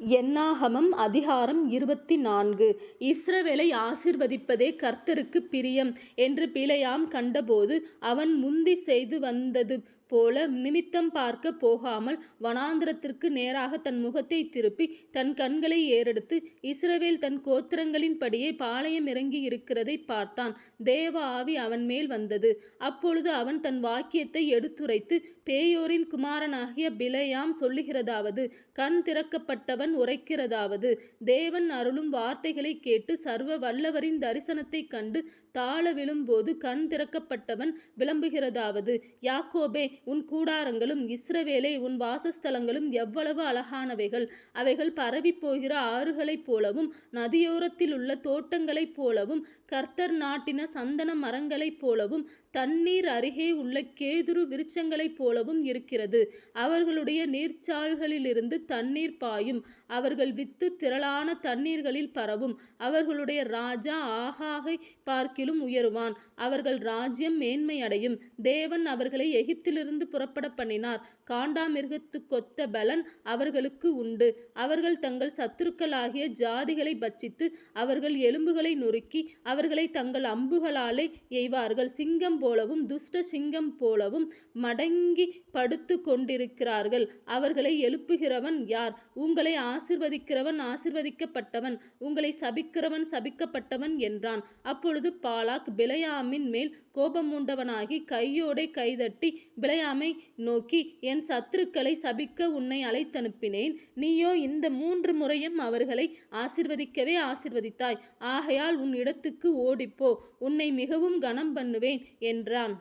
என்னாகமம் அதிகாரம் இருபத்தி நான்கு இஸ்ரவேலை ஆசிர்வதிப்பதே கர்த்தருக்கு பிரியம் என்று பிழையாம் கண்டபோது அவன் முந்தி செய்து வந்தது போல நிமித்தம் பார்க்கப் போகாமல் வனாந்திரத்திற்கு நேராக தன் முகத்தை திருப்பி தன் கண்களை ஏறெடுத்து இஸ்ரவேல் தன் கோத்திரங்களின்படியே பாளையம் இறங்கி இருக்கிறதை பார்த்தான். தேவ ஆவி அவன் மேல் வந்தது. அப்பொழுது அவன் தன் வாக்கியத்தை எடுத்துரைத்து பேயோரின் குமாரனாகிய பிலேயாம் சொல்லுகிறதாவது கண் திறக்கப்பட்டவன் உரைக்கிறதாவது. தேவன் அருளும் வார்த்தைகளைக் கேட்டு சர்வ வல்லவரின் தரிசனத்தைக் கண்டு தாழ விழும்போது கண் திறக்கப்பட்டவன் விளம்புகிறதாவது. யாக்கோபே உன் கூடாரங்களும் இஸ்ரவேலே உன் வாசஸ்தலங்களும் எவ்வளவு அழகானவைகள். அவைகள் பரவிப்போகிற ஆறுகளைப் போலவும் நதியோரத்திலுள்ள தோட்டங்களைப் போலவும் கர்த்தர் நாட்டின சந்தன மரங்களைப் போலவும் தண்ணீர் அருகே உள்ள கேதுரு விருட்சங்களைப் போலவும் இருக்கிறது. அவர்களுடைய நீர்ச்சால்களிலிருந்து தண்ணீர் பாயும். அவர்கள் வித்து திரளான தண்ணீர்களில் பரவும். அவர்களுடைய ராஜா ஆகாகை பார்க்கிலும் உயருவான். அவர்கள் ராஜ்யம் மேன்மையடையும். தேவன் அவர்களை எகிப்திலிருந்து புறப்பட பண்ணினார். காண்டாமிருகத்துக்கொத்த பலன் அவர்களுக்கு உண்டு. அவர்கள் தங்கள் சத்துருக்களாகிய ஜாதிகளை பட்சித்து அவர்கள் எலும்புகளை நொறுக்கி அவர்களை தங்கள் அம்புகளாலே எய்வார்கள். சிங்கம் போலவும் துஷ்ட சிங்கம் போலவும் மடங்கி படுத்து கொண்டிருக்கிறார்கள். அவர்களை எழுப்புகிறவன் யார்? உங்களை ஆ ஆசிர்வதிக்கிறவன் ஆசிர்வதிக்கப்பட்டவன் உங்களை சபிக்கிறவன் சபிக்கப்பட்டவன் என்றான். அப்பொழுது பாலாக் பிலேயாமின் மேல் கோபமூண்டவனாகி கையோடே கைதட்டி பிலையாமை நோக்கி என் சத்துருக்களை சபிக்க உன்னை அழைத்தனுப்பினேன். நீயோ இந்த மூன்று முறையும் அவர்களை ஆசிர்வதிக்கவே ஆசிர்வதித்தாய். ஆகையால் உன் இடத்துக்கு ஓடிப்போ உன்னை மிகவும் கனம் பண்ணுவேன் என்றான்.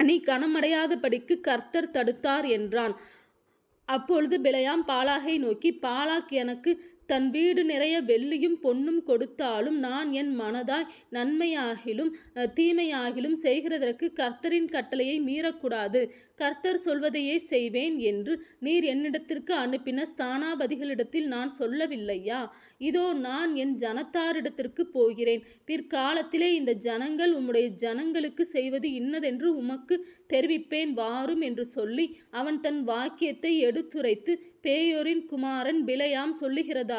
நீ கனமடையாதபடிக்கு கர்த்தர் தடுத்தார் என்றான். அப்பொழுது பிலேயாம் பாலாகை நோக்கி பாலாக் எனக்கு தன் வீடு நிறைய வெள்ளியும் பொன்னும் கொடுத்தாலும் நான் என் மனதாய் நன்மையாகிலும் தீமையாகிலும் செய்கிறதற்கு கர்த்தரின் கட்டளையை மீறக்கூடாது. கர்த்தர் சொல்வதையே செய்வேன் என்று நீர் என்னிடத்திற்கு அனுப்பின ஸ்தானாபதிகளிடத்தில் நான் சொல்லவில்லையா? இதோ நான் என் ஜனத்தாரிடத்திற்குப் போகிறேன். பிற்காலத்திலே இந்த ஜனங்கள் உம்முடைய ஜனங்களுக்கு செய்வது இன்னதென்று உமக்கு தெரிவிப்பேன் வாரும் என்று சொல்லி அவன் தன் வாக்கியத்தை எடுத்துரைத்து பேயோரின் குமாரன் பிலேயாம்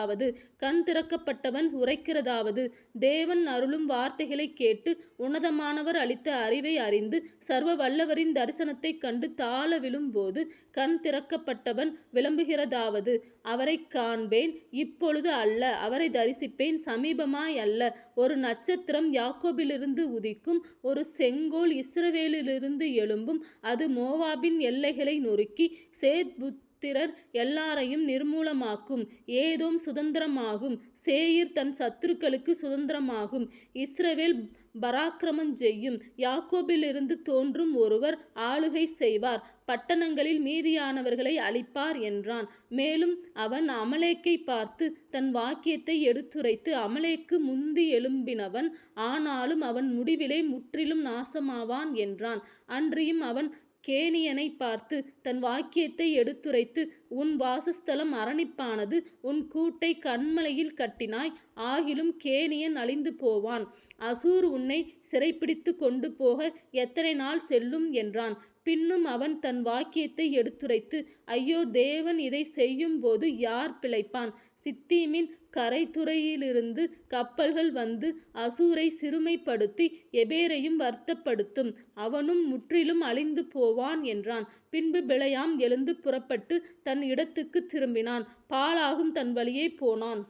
சொல்லுகிறதாவது கண் திறக்கப்பட்டவன் உரைக்கிறதாவது. தேவன் அருளும் வார்த்தைகளை கேட்டு உன்னதமானவர் அளித்த அறிவை அறிந்து சர்வ வல்லவரின் தரிசனத்தைக் கண்டு தாழ விழும்போது கண் திறக்கப்பட்டவன் விளம்புகிறதாவது. அவரை காண்பேன் இப்பொழுது அல்ல அவரை தரிசிப்பேன் சமீபமாய் அல்ல. ஒரு நட்சத்திரம் யாக்கோபிலிருந்து உதிக்கும் ஒரு செங்கோல் இஸ்ரவேலிலிருந்து எழும்பும் அது மோவாபின் எல்லைகளை நொறுக்கி சேத் புத்திரர் எல்லாரையும் நிர்மூலமாக்கும். ஏதோம் சுதந்திரமாகும். சேயிர் தன் சத்துருக்களுக்கு சுதந்திரமாகும். இஸ்ரவேல் பராக்கிரமம் செய்யும். யாக்கோபிலிருந்து தோன்றும் ஒருவர் ஆளுகை செய்வார். பட்டணங்களில் மீதியானவர்களை அழிப்பார் என்றான். மேலும் அவன் அமலேக்கை பார்த்து தன் வாக்கியத்தை எடுத்துரைத்து அமலேக்கு முந்தி எழும்பினவன் ஆனாலும் அவன் முடிவிலே முற்றிலும் நாசமாவான் என்றான். அன்றியும் அவன் கேணியனை பார்த்து தன் வாக்கியத்தை எடுத்துரைத்து உன் வாசஸ்தலம் அரணிப்பானது உன் கூட்டை கண்மலையில் கட்டினாய் ஆகிலும் கேனியன் அழிந்து போவான். அசூர் உன்னை சிறைப்பிடித்து கொண்டு போக எத்தனை நாள் செல்லும்? என்றான். பின்னும் அவன் தன் வாக்கியத்தை எடுத்துரைத்து ஐயோ தேவன் இதை செய்யும்போது யார் பிழைப்பான்? சித்தீமின் கரைத்துறையிலிருந்து கப்பல்கள் வந்து அசூரை சிறுமைப்படுத்தி எபேரையும் வருத்தப்படுத்தும். அவனும் முற்றிலும் அழிந்து போவான் என்றான். பின்பு பிழையாம் எழுந்து புறப்பட்டு தன் இடத்துக்குத் திரும்பினான். பாலாகும் தன் வழியே போனான்.